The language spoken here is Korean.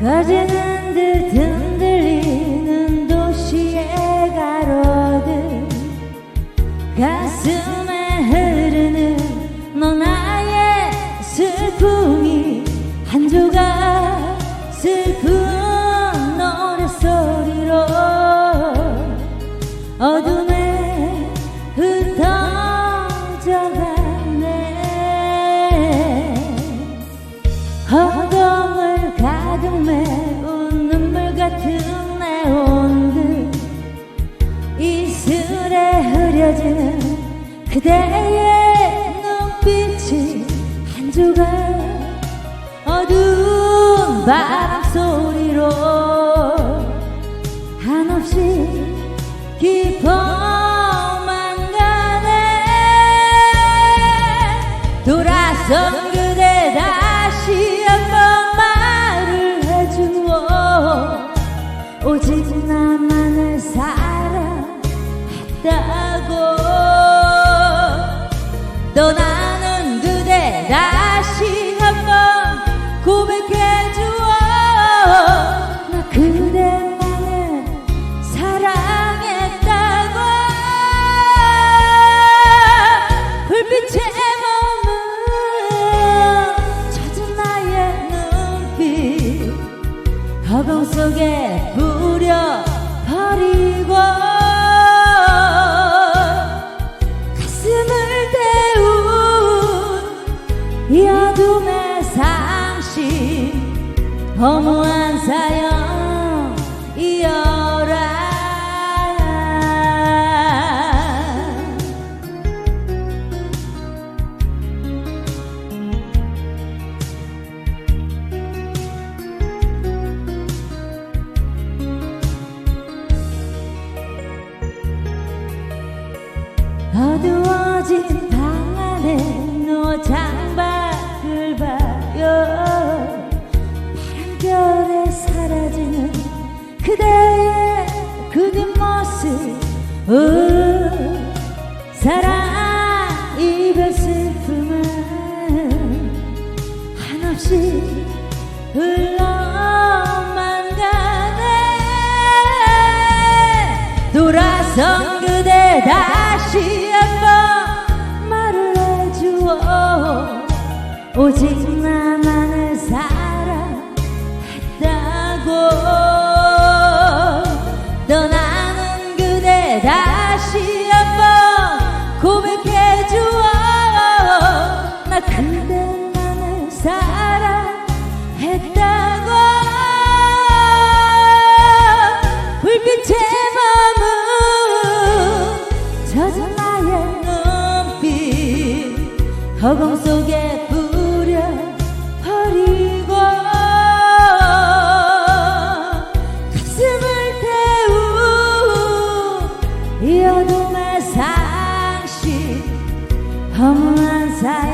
거지는 듯 흔들리는 도시의 가로등. 가슴에 흐르는 너 나의 슬픔이 한 조각 슬픔. 그대의 눈빛이 한 조각 어두운 바람 소리로 한없이 깊어만 가네. 돌아선 그대 다시 한번 말을 해주어 오직 나만을 사랑했다고 허공 속에 뿌려 버리고 허무한 사연 이어라. 어두워진 방 안에 누워 창밖 그 뒷모습 우, 사랑 이별 슬픔은 한없이 흘러만 가네. 돌아선 그대 다시 한번 말을 해주어 오직 허공 속에 뿌려 버리고 가슴을 태운 이 어둠의 상심 허무한 사연